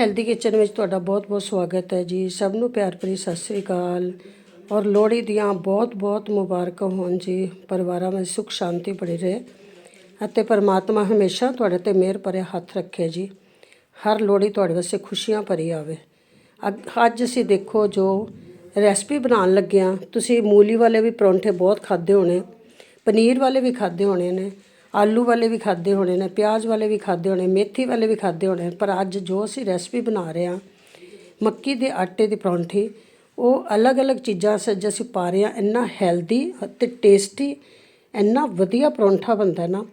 Healthy kitchen ਵਿੱਚ ਤੁਹਾਡਾ ਬਹੁਤ-ਬਹੁਤ ਸਵਾਗਤ ਹੈ ਜੀ। ਸਭ ਨੂੰ ਪਿਆਰ ਭਰੀ ਸਤਿ ਸ੍ਰੀ ਅਕਾਲ। ਔਰ ਲੋਹੜੀ ਦੀਆਂ ਬਹੁਤ-ਬਹੁਤ ਮੁਬਾਰਕਾਂ ਹੋਣ ਜੀ। ਪਰਿਵਾਰਾਂ ਵਿੱਚ ਸੁਖ ਸ਼ਾਂਤੀ ਬਣੀ ਰਹੇ। ਅਤੇ ਪਰਮਾਤਮਾ ਹਮੇਸ਼ਾ ਤੁਹਾਡੇ ਤੇ ਮਿਹਰ ਭਰੇ ਹੱਥ ਰੱਖੇ ਜੀ। ਹਰ ਲੋਹੜੀ ਤੁਹਾਡੇ ਵਾਸਤੇ ਖੁਸ਼ੀਆਂ ਭਰੀ ਆਵੇ। ਅਗ- ਅੱਜ ਅਸੀਂ ਦੇਖੋ ਜੋ ਰੈਸਪੀ ਬਣਾਉਣ ਲੱਗੇ ਲੱਗਿਆ ਤੁਸੀਂ ਮੂਲੀ ਵਾਲੇ ਵੀ ਪਰੌਂਠੇ ਬਹੁਤ ਖਾਦੇ ਹੋਣੇ, ਪਨੀਰ ਵਾਲੇ ਵੀ ਖਾਦੇ ਹੋਣੇ ਨੇ। ਆਲੂ ਵਾਲੇ ਵੀ ਖਾਦੇ ਹੋਣੇ ਨੇ, ਪਿਆਜ਼ ਵਾਲੇ ਵੀ ਖਾਦੇ ਹੋਣੇ, ਮੇਥੀ ਵਾਲੇ ਵੀ ਖਾਦੇ ਹੋਣੇ ਪਰ ਅੱਜ ਜੋ ਅਸੀਂ ਰੈਸਪੀ ਬਣਾ ਰਹੇ ਹਾਂ, ਮੱਕੀ ਦੇ ਆਟੇ ਦੀ ਪਰੌਂਠੀ, ਉਹ ਅਲੱਗ-ਅਲੱਗ ਚੀਜ਼ਾਂ ਸੱਜ ਅਸੀਂ ਪਾ ਰਹੇ ਹਾਂ, ਇੰਨਾ ਹੈਲਦੀ ਅਤੇ ਟੇਸਟੀ ਇੰਨਾ ਵਧੀਆ ਪਰੌਂਠਾ ਬਣਦਾ ਨਾ,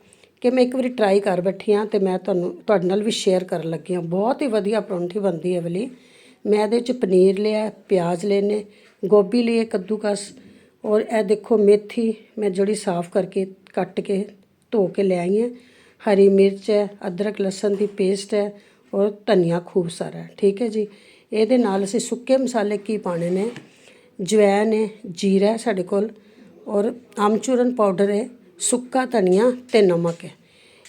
ਕਿ ਮੈਂ ਇੱਕ ਵਾਰੀ ਟਰਾਈ ਕਰ ਬੈਠੀ ਹਾਂ ਤੇ ਮੈਂ ਤੁਹਾਨੂੰ, ਤੁਹਾਡੇ ਨਾਲ ਵੀ ਸ਼ੇਅਰ ਕਰਨ ਲੱਗੀ ਹਾਂ। ਬਹੁਤ ਹੀ ਵਧੀਆ ਪਰੌਂਠੀ ਬਣਦੀ ਹੈ ਵਾਲੀ ਮੈਂ ਇਹਦੇ ਵਿੱਚ ਪਨੀਰ ਲਿਆ, ਪਿਆਜ਼ ਲੈਨੇ, ਗੋਭੀ ਲਈ ਕੱਦੂਕਸ, ਔਰ ਇਹ ਦੇਖੋ ਮੇਥੀ ਮੈਂ ਜਿਹੜੀ ਸਾਫ਼ ਕਰਕੇ ਕੱਟ ਕੇ ਧੋ ਕੇ ਲੈ ਆਈ ਹਾਂ। ਹਰੀ ਮਿਰਚ ਹੈ, ਅਦਰਕ, ਲਸਣ ਦੀ ਪੇਸਟ ਹੈ ਔਰ ਧਨੀਆ ਖੂਬ ਸਾਰਾ ਠੀਕ ਹੈ ਜੀ। ਇਹਦੇ ਨਾਲ ਅਸੀਂ ਸੁੱਕੇ ਮਸਾਲੇ ਕੀ ਪਾਣੇ ਨੇ? ਜਵੈਨ ਹੈ ਜੀਰਾ ਹੈ ਸਾਡੇ ਕੋਲ ਔਰ ਆਮਚੂਰਨ ਪਾਊਡਰ ਹੈ, ਸੁੱਕਾ ਧਨੀਆ ਤੇ ਨਮਕ ਹੈ।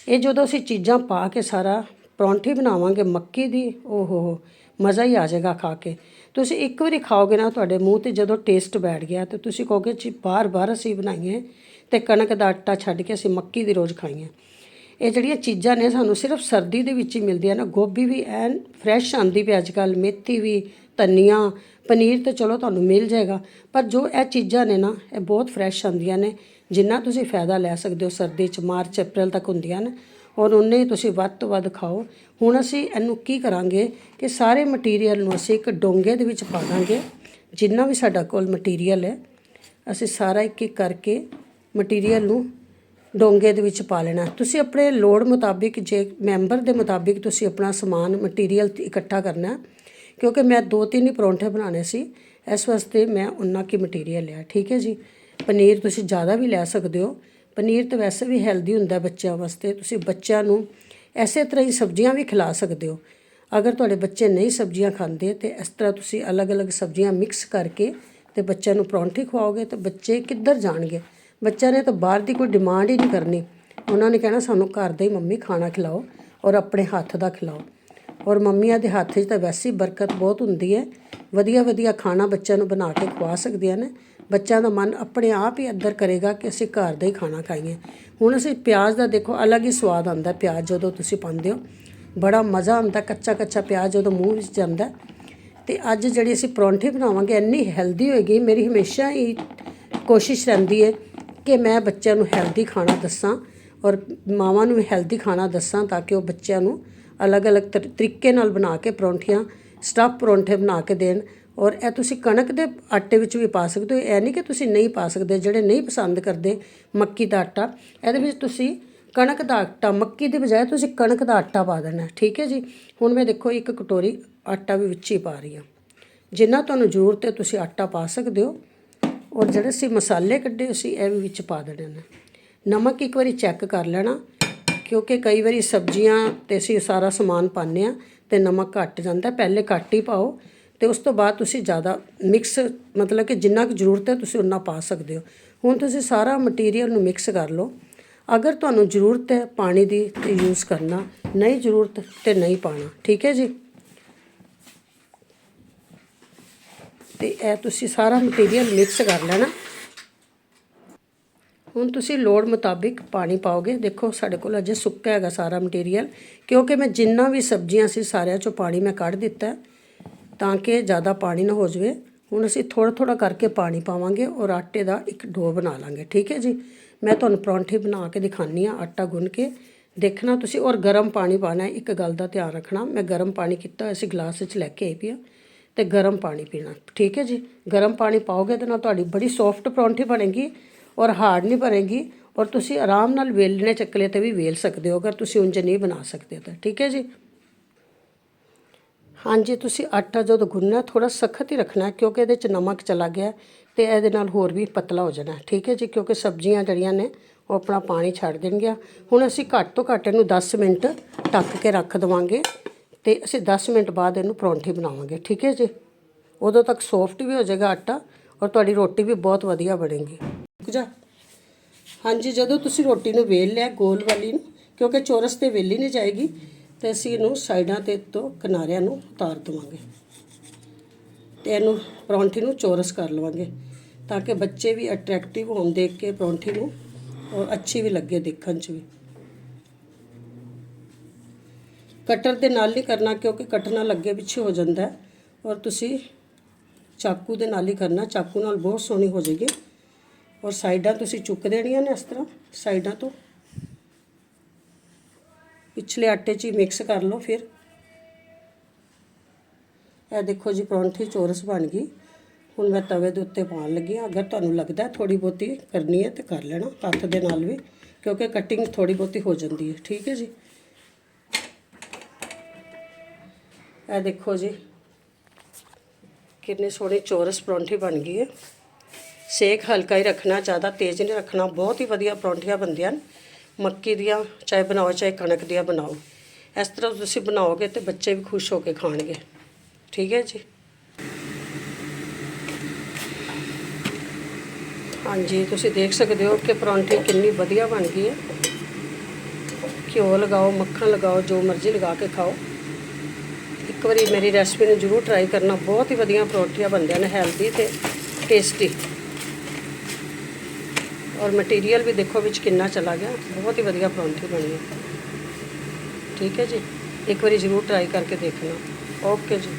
ਇਹ ਜਦੋਂ ਅਸੀਂ ਚੀਜ਼ਾਂ ਪਾ ਕੇ ਸਾਰਾ ਪਰੌਂਠੀ ਬਣਾਵਾਂਗੇ ਮੱਕੀ ਦੀ, ਓਹੋ ਮਜ਼ਾ ਹੀ ਆ ਜਾਏਗਾ ਖਾ ਕੇ। ਤੁਸੀਂ ਇੱਕ ਵਾਰੀ ਖਾਓਗੇ ਨਾ ਤੁਹਾਡੇ ਮੂੰਹ ਤੇ ਜਦੋਂ ਟੇਸਟ ਬੈਠ ਗਿਆ ਤੇ ਤੁਸੀਂ ਕਹੋਗੇ ਜੀ, ਬਾਰ-ਬਾਰ ਅਸੀਂ ਬਣਾਈਏ। ਤੇ ਕਣਕ ਦਾ ਆਟਾ ਛੱਡ ਕੇ ਅਸੀਂ ਮੱਕੀ ਦੀ ਰੋਜ਼ ਖਾਈਆਂ ਇਹ ਜਿਹੜੀਆਂ ਚੀਜ਼ਾਂ ਨੇ ਸਾਨੂੰ ਸਿਰਫ ਸਰਦੀ ਦੇ ਵਿੱਚ ਹੀ ਮਿਲਦੀਆਂ ਨਾ। ਗੋਭੀ ਵੀ ਐਨ ਫਰੈਸ਼ ਆਂਦੀ ਪਈ ਅੱਜ ਕੱਲ ਮੇਥੀ ਵੀ, ਧਨੀਆ, ਪਨੀਰ ਤੇ ਚਲੋ ਤੁਹਾਨੂੰ ਮਿਲ ਜਾਏਗਾ, ਪਰ ਜੋ ਇਹ ਚੀਜ਼ਾਂ ਨੇ ਨਾ, ਇਹ ਬਹੁਤ ਫਰੈਸ਼ ਆਂਦੀਆਂ ਨੇ, ਜਿੰਨਾ ਤੁਸੀਂ ਫਾਇਦਾ ਲੈ ਸਕਦੇ ਹੋ ਸਰਦੀ ਚ, ਮਾਰਚ, ਅਪ੍ਰੈਲ ਤੱਕ ਹੁੰਦੀਆਂ ਨੇ, ਔਰ ਉਹਨੇ ਹੀ ਤੁਸੀਂ ਵੱਧ ਤੋਂ ਵੱਧ ਖਾਓ। ਹੁਣ ਅਸੀਂ ਇਹਨੂੰ ਕੀ ਕਰਾਂਗੇ ਕਿ ਸਾਰੇ ਮਟੀਰੀਅਲ ਨੂੰ ਅਸੀਂ ਇੱਕ ਡੋਂਗੇ ਦੇ ਵਿੱਚ ਪਾ ਦਾਂਗੇ, ਜਿੰਨਾ ਵੀ ਸਾਡਾ ਕੋਲ ਮਟੀਰੀਅਲ ਹੈ, ਅਸੀਂ ਸਾਰਾ ਇੱਕ ਇੱਕ ਕਰਕੇ ਮਟੀਰੀਅਲ ਨੂੰ ਡੋਂਗੇ ਦੇ ਵਿੱਚ ਪਾ ਲੈਣਾ। ਤੁਸੀਂ ਆਪਣੇ ਲੋੜ ਮੁਤਾਬਿਕ, ਜੇ ਮੈਂਬਰ ਦੇ ਮੁਤਾਬਿਕ ਤੁਸੀਂ ਆਪਣਾ ਸਮਾਨ, ਮਟੀਰੀਅਲ ਇਕੱਠਾ ਕਰਨਾ, ਕਿਉਂਕਿ ਮੈਂ ਦੋ ਤਿੰਨ ਹੀ ਪਰੌਂਠੇ ਬਣਾਉਣੇ ਸੀ, ਇਸ ਵਾਸਤੇ ਮੈਂ ਉਨਾ ਕੀ ਮਟੀਰੀਅਲ ਲਿਆ। ਠੀਕ ਹੈ ਜੀ? ਪਨੀਰ ਤੁਸੀਂ ਜ਼ਿਆਦਾ ਵੀ ਲੈ ਸਕਦੇ ਹੋ। ਪਨੀਰ ਤਾਂ ਵੈਸੇ ਵੀ ਹੈਲਦੀ ਹੁੰਦਾ ਬੱਚਿਆਂ ਵਾਸਤੇ। ਤੁਸੀਂ ਬੱਚਿਆਂ ਨੂੰ ਐਸੇ ਤਰ੍ਹਾਂ ਹੀ ਸਬਜ਼ੀਆਂ ਵੀ ਖਿਲਾ ਸਕਦੇ ਹੋ। ਅਗਰ ਤੁਹਾਡੇ ਬੱਚੇ ਨਹੀਂ ਸਬਜ਼ੀਆਂ ਖਾਂਦੇ, ਤੇ ਇਸ ਤਰ੍ਹਾਂ ਤੁਸੀਂ ਅਲੱਗ-ਅਲੱਗ ਸਬਜ਼ੀਆਂ ਮਿਕਸ ਕਰਕੇ ਤੇ ਬੱਚਿਆਂ ਨੂੰ ਪਰੌਂਠੇ ਖਵਾਓਗੇ, ਤਾਂ ਬੱਚੇ ਕਿੱਧਰ ਜਾਣਗੇ? ਬੱਚਿਆਂ ਨੇ ਤਾਂ ਬਾਹਰ ਦੀ ਕੋਈ ਡਿਮਾਂਡ ਹੀ ਨਹੀਂ ਕਰਨੀ। ਉਹਨਾਂ ਨੇ ਕਹਿਣਾ, ਸਾਨੂੰ ਘਰ ਦਾ ਹੀ ਮੰਮੀ ਖਾਣਾ ਖਿਲਾਓ ਔਰ ਆਪਣੇ ਹੱਥ ਦਾ ਖਿਲਾਓ। ਔਰ ਮੰਮੀਆਂ ਦੇ ਹੱਥ 'ਚ ਤਾਂ ਵੈਸੇ ਹੀ ਬਰਕਤ ਬਹੁਤ ਹੁੰਦੀ ਹੈ। ਵਧੀਆ ਵਧੀਆ ਖਾਣਾ ਬੱਚਿਆਂ ਨੂੰ ਬਣਾ ਕੇ ਖਵਾ ਸਕਦੀਆਂ ਨੇ। ਬੱਚਿਆਂ ਦਾ ਮਨ ਆਪਣੇ ਆਪ ਹੀ ਅੰਦਰ ਕਰੇਗਾ ਕਿ ਅਸੀਂ ਘਰ ਦਾ ਹੀ ਖਾਣਾ ਖਾਈਏ। ਹੁਣ ਅਸੀਂ ਪਿਆਜ਼ ਦਾ ਦੇਖੋ, ਅਲੱਗ ਹੀ ਸਵਾਦ ਆਉਂਦਾ ਪਿਆਜ਼ ਜਦੋਂ ਤੁਸੀਂ ਪਾਉਂਦੇ ਹੋ। ਬੜਾ ਮਜ਼ਾ ਆਉਂਦਾ, ਕੱਚਾ ਕੱਚਾ ਪਿਆਜ਼ ਜਦੋਂ ਮੂੰਹ ਵਿੱਚ ਜਾਂਦਾ। ਹੈ। ਤੇ ਅੱਜ ਜਿਹੜੀ ਅਸੀਂ ਪਰੌਂਠੇ ਬਣਾਵਾਂਗੇ, ਇੰਨੀ ਹੈਲਦੀ ਹੋਏਗੀ, ਮੇਰੀ ਹਮੇਸ਼ਾ ਹੀ ਕੋਸ਼ਿਸ਼ ਰਹਿੰਦੀ ਹੈ ਕਿ ਮੈਂ ਬੱਚਿਆਂ ਨੂੰ ਹੈਲਦੀ ਖਾਣਾ ਦੱਸਾਂ ਔਰ ਮਾਵਾਂ ਨੂੰ ਹੈਲਦੀ ਖਾਣਾ ਦੱਸਾਂ ਤਾਂ ਕਿ ਉਹ ਬੱਚਿਆਂ ਨੂੰ ਅਲੱਗ-ਅਲੱਗ ਤਰ- ਤਰੀਕੇ ਨਾਲ ਬਣਾ ਕੇ ਪਰੌਂਠੀਆਂ ਸਟਫ ਪਰੌਂਠੇ ਬਣਾ ਕੇ ਦੇਣ ਔਰ ਇਹ ਤੁਸੀਂ ਕਣਕ ਦੇ ਆਟੇ ਵਿੱਚ ਵੀ ਪਾ ਸਕਦੇ ਹੋ। ਇਹ ਨਹੀਂ ਕਿ ਤੁਸੀਂ ਨਹੀਂ ਪਾ ਸਕਦੇ, ਜਿਹੜੇ ਨਹੀਂ ਪਸੰਦ ਕਰਦੇ ਮੱਕੀ ਦਾ ਆਟਾ, ਇਹਦੇ ਵਿੱਚ ਤੁਸੀਂ ਕਣਕ ਦਾ ਆਟਾ, ਮੱਕੀ ਦੀ ਬਜਾਏ ਤੁਸੀਂ ਕਣਕ ਦਾ ਆਟਾ ਪਾ ਦੇਣਾ, ਠੀਕ ਹੈ ਜੀ? ਹੁਣ ਮੈਂ ਦੇਖੋ ਇੱਕ ਕਟੋਰੀ ਆਟਾ ਵੀ ਵਿੱਚ ਹੀ ਪਾ ਰਹੀ ਹਾਂ। ਜਿੰਨਾ ਤੁਹਾਨੂੰ ਜ਼ਰੂਰਤ ਹੈ ਤੁਸੀਂ ਆਟਾ ਪਾ ਸਕਦੇ ਹੋ। ਔਰ ਜਿਹੜੇ ਅਸੀਂ ਮਸਾਲੇ ਕੱਢੇ ਅਸੀਂ ਇਹ ਵੀ ਵਿੱਚ ਪਾ ਦੇਣੇ ਨੇ। ਨਮਕ ਇੱਕ ਵਾਰੀ ਚੈੱਕ ਕਰ ਲੈਣਾ, ਕਿਉਂਕਿ ਕਈ ਵਾਰੀ ਸਬਜ਼ੀਆਂ ਤੇ ਅਸੀਂ ਸਾਰਾ ਸਮਾਨ ਪਾਉਂਦੇ ਆ ਤੇ ਨਮਕ ਘੱਟ ਜਾਂਦਾ, ਪਹਿਲੇ ਘੱਟ ਹੀ ਪਾਓ ਤੇ ਉਸ ਤੋਂ ਬਾਅਦ ਤੁਸੀਂ ਜ਼ਿਆਦਾ ਮਿਕਸ ਮਤਲਬ ਕਿ ਜਿੰਨਾ ਕੁ ਜ਼ਰੂਰਤ ਹੈ ਤੁਸੀਂ ਉਨਾ ਪਾ ਸਕਦੇ ਹੋ। ਹੁਣ ਤੁਸੀਂ ਸਾਰਾ ਮਟੀਰੀਅਲ ਨੂੰ ਮਿਕਸ ਕਰ ਲਓ। ਅਗਰ ਤੁਹਾਨੂੰ ਜ਼ਰੂਰਤ ਹੈ ਪਾਣੀ ਦੀ ਤੇ ਯੂਜ਼ ਕਰਨਾ, ਨਹੀਂ ਜ਼ਰੂਰਤ ਤੇ ਨਹੀਂ ਪਾਣਾ ਠੀਕ ਹੈ ਜੀ? ਤੇ ਇਹ ਤੁਸੀਂ ਸਾਰਾ ਮਟੀਰੀਅਲ ਮਿਕਸ ਕਰ ਲੈਣਾ। ਹੁਣ ਤੁਸੀਂ ਲੋੜ ਮੁਤਾਬਿਕ ਪਾਣੀ ਪਾਓਗੇ। ਦੇਖੋ, ਸਾਡੇ ਕੋਲ ਅਜੇ ਸੁੱਕਾ ਹੈਗਾ ਸਾਰਾ ਮਟੀਰੀਅਲ, ਕਿਉਂਕਿ ਮੈਂ ਜਿੰਨਾ ਵੀ ਸਬਜ਼ੀਆਂ ਸੀ ਸਾਰਿਆਂ ਚੋਂ ਪਾਣੀ ਮੈਂ ਕੱਢ ਦਿੱਤਾ ਤਾਂ ਕਿ ਜ਼ਿਆਦਾ ਪਾਣੀ ਨਾ ਹੋ ਜਾਵੇ। ਹੁਣ ਅਸੀਂ ਥੋੜਾ ਥੋੜਾ ਕਰਕੇ ਪਾਣੀ ਪਾਵਾਂਗੇ ਔਰ ਆਟੇ ਦਾ ਇੱਕ ਡੋ ਬਣਾ ਲਾਂਗੇ। ਠੀਕ ਹੈ ਜੀ? ਮੈਂ ਤੁਹਾਨੂੰ ਪਰੌਂਠੇ ਬਣਾ ਕੇ ਦਿਖਾਨੀ ਆ ਆਟਾ ਗੁੰਨ ਕੇ। ਦੇਖਣਾ ਤੁਸੀਂ ਔਰ ਗਰਮ ਪਾਣੀ ਪਾਣਾ ਇੱਕ ਗੱਲ ਦਾ ਧਿਆਨ ਰੱਖਣਾ। ਮੈਂ ਗਰਮ ਪਾਣੀ ਕੀਤਾ, ਅਸੀਂ ਗਲਾਸ ਵਿੱਚ ਲੈ ਕੇ ਆਈ ਪਈ ਹਾਂ। ਤੇ ਗਰਮ ਪਾਣੀ ਪੀਣਾ। ਠੀਕ ਹੈ ਜੀ? ਗਰਮ ਪਾਣੀ ਪਾਓਗੇ ਤੇ ਨਾਲ ਤੁਹਾਡੀ ਬੜੀ ਸੌਫਟ ਪਰੌਂਠੀ ਬਣੇਗੀ ਔਰ ਹਾਰਡ ਨਹੀਂ ਬਣੇਗੀ ਔਰ ਤੁਸੀਂ ਆਰਾਮ ਨਾਲ ਵੇਲਣੇ ਚੱਕਲੇ ਤੇ ਵੀ ਵੇਲ ਸਕਦੇ ਹੋ, ਅਗਰ ਤੁਸੀਂ ਉਂਝ ਨਹੀਂ ਬਣਾ ਸਕਦੇ ਤਾਂ। ਠੀਕ ਹੈ ਜੀ? ਹਾਂਜੀ, ਤੁਸੀਂ ਆਟਾ ਜਦੋਂ ਗੁੰਨਣਾ ਥੋੜਾ ਸਖਤ ਹੀ ਰੱਖਣਾ ਕਿਉਂਕਿ ਇਹਦੇ ਚ ਨਮਕ ਚਲਾ ਗਿਆ ਤੇ ਇਹਦੇ ਨਾਲ ਹੋਰ ਵੀ ਪਤਲਾ ਹੋ ਜਾਣਾ ਠੀਕ ਹੈ ਜੀ? ਕਿਉਂਕਿ ਸਬਜ਼ੀਆਂ ਜਿਹੜੀਆਂ ਨੇ, ਉਹ ਆਪਣਾ ਪਾਣੀ ਛੱਡ ਦੇਣਗੀਆਂ। ਹੁਣ ਅਸੀਂ ਘੱਟ ਤੋਂ ਘੱਟ ਇਹਨੂੰ 10 ਮਿੰਟ ਢੱਕ ਕੇ ਰੱਖ ਦਵਾਂਗੇ। ਤੇ ਅਸੀਂ 10 ਮਿੰਟ ਬਾਅਦ ਇਹਨੂੰ ਪਰੌਂਠੀ ਬਣਾਵਾਂਗੇ, ਠੀਕ ਹੈ ਜੀ? ਉਦੋਂ ਤੱਕ ਸੌਫਟ ਵੀ ਹੋ ਜਾਏਗਾ ਆਟਾ ਔਰ ਤੁਹਾਡੀ ਰੋਟੀ ਵੀ ਬਹੁਤ ਵਧੀਆ ਬਣੇਗੀ। ਰੁਕ ਜਾ। ਹਾਂਜੀ, ਜਦੋਂ ਤੁਸੀਂ ਰੋਟੀ ਨੂੰ ਵੇਲ ਲਿਆ ਗੋਲ ਵਾਲੀ ਨੂੰ, ਕਿਉਂਕਿ ਚੌਰਸ ਤੇ ਵੇਲੀ ਨਹੀਂ ਜਾਏਗੀ, ਤੇ ਅਸੀਂ ਇਹਨੂੰ ਸਾਈਡਾਂ ਤੇ ਤੋਂ ਕਿਨਾਰਿਆਂ ਨੂੰ ਉਤਾਰ ਦਵਾਂਗੇ। ਤੇ ਇਹਨੂੰ ਪਰੌਂਠੀ ਨੂੰ ਚੌਰਸ ਕਰ ਲਵਾਂਗੇ, ਤਾਂ ਕਿ ਬੱਚੇ ਵੀ ਅਟਰੈਕਟਿਵ ਹੋਣ ਦੇਖ ਕੇ ਪਰੌਂਠੀ ਨੂੰ ਔਰ ਅੱਛੀ ਵੀ ਲੱਗੇ ਦੇਖਣ 'ਚ ਵੀ। ਕਟਰ ਦੇ ਨਾਲ ਨਹੀਂ ਕਰਨਾ ਕਿਉਂਕਿ ਕੱਟ ਨਾਲ ਅੱਗੇ ਪਿੱਛੇ ਹੋ ਜਾਂਦਾ ਹੈ। ਔਰ ਤੁਸੀਂ ਚਾਕੂ ਦੇ ਨਾਲ ਹੀ ਕਰਨਾ, ਚਾਕੂ ਨਾਲ ਬਹੁਤ ਸੋਹਣੀ ਹੋ ਜਾਏਗੀ। ਔਰ ਸਾਈਡਾਂ ਤੁਸੀਂ ਚੁੱਕ ਦੇਣੀਆਂ ਨੇ ਇਸ ਤਰ੍ਹਾਂ, ਸਾਈਡਾਂ ਤੋਂ। ਪਿਛਲੇ ਆਟੇ 'ਚ ਹੀ ਮਿਕਸ ਕਰ ਲਓ ਫਿਰ। ਇਹ ਦੇਖੋ ਜੀ, ਪਰੌਂਠੀ ਚੋਰਸ ਬਣ ਗਈ। ਹੁਣ ਮੈਂ ਤਵੇ ਦੇ ਉੱਤੇ ਪਾਉਣ ਲੱਗੀ ਹਾਂ। ਅਗਰ ਤੁਹਾਨੂੰ ਲੱਗਦਾ ਥੋੜੀ ਬਹੁਤੀ ਕਰਨੀ ਹੈ ਤੇ ਕਰ ਲੈਣਾ ਹੱਥ ਦੇ ਨਾਲ ਵੀ, ਕਿਉਂਕਿ ਕਟਿੰਗ ਥੋੜੀ ਬਹੁਤੀ ਹੋ ਜਾਂਦੀ ਹੈ। ਠੀਕ ਹੈ ਜੀ? ਇਹ ਦੇਖੋ ਜੀ, ਕਿੰਨੀ ਸੋਹਣੀ ਚੌਰਸ ਪਰੌਂਠੀ ਬਣ ਗਈ ਹੈ ਸੇਕ ਹਲਕਾ ਹੀ ਰੱਖਣਾ, ਜ਼ਿਆਦਾ ਤੇਜ਼ ਨਹੀਂ ਰੱਖਣਾ, ਬਹੁਤ ਹੀ ਵਧੀਆ ਪਰੌਂਠੀਆਂ ਬਣਦੀਆਂ ਨੇ। ਮੱਕੀ ਦੀਆਂ, ਚਾਹੇ ਬਣਾਓ, ਚਾਹੇ ਕਣਕ ਦੀਆਂ ਬਣਾਓ। ਇਸ ਤਰ੍ਹਾਂ ਤੁਸੀਂ ਬਣਾਓਗੇ ਤੇ ਬੱਚੇ ਵੀ ਖੁਸ਼ ਹੋ ਕੇ ਖਾਣਗੇ। ਠੀਕ ਹੈ ਜੀ? ਹਾਂਜੀ, ਤੁਸੀਂ ਦੇਖ ਸਕਦੇ ਹੋ ਕਿ ਪਰੌਂਠੀ ਕਿੰਨੀ ਵਧੀਆ ਬਣ ਗਈ ਹੈ। ਘਿਓ ਲਗਾਓ, ਮੱਖਣ ਲਗਾਓ, ਜੋ ਮਰਜ਼ੀ ਲਗਾ ਕੇ ਖਾਓ। ਇੱਕ ਵਾਰੀ ਮੇਰੀ ਰੈਸਪੀ ਨੂੰ ਜ਼ਰੂਰ ਟਰਾਈ ਕਰਨਾ। ਬਹੁਤ ਹੀ ਵਧੀਆ ਪਰੌਂਠੀਆਂ ਬਣਦੀਆਂ ਨੇ ਹੈਲਦੀ ਤੇ ਟੇਸਟੀ ਔਰ ਮਟੀਰੀਅਲ ਵੀ ਦੇਖੋ ਵਿੱਚ ਕਿੰਨਾ ਚਲਾ ਗਿਆ। ਬਹੁਤ ਹੀ ਵਧੀਆ ਪਰੌਂਠੀ ਬਣੀ ਹੈ। ਠੀਕ ਹੈ ਜੀ? ਇੱਕ ਵਾਰੀ ਜ਼ਰੂਰ ਟਰਾਈ ਕਰਕੇ ਦੇਖਣਾ। ਓਕੇ ਜੀ।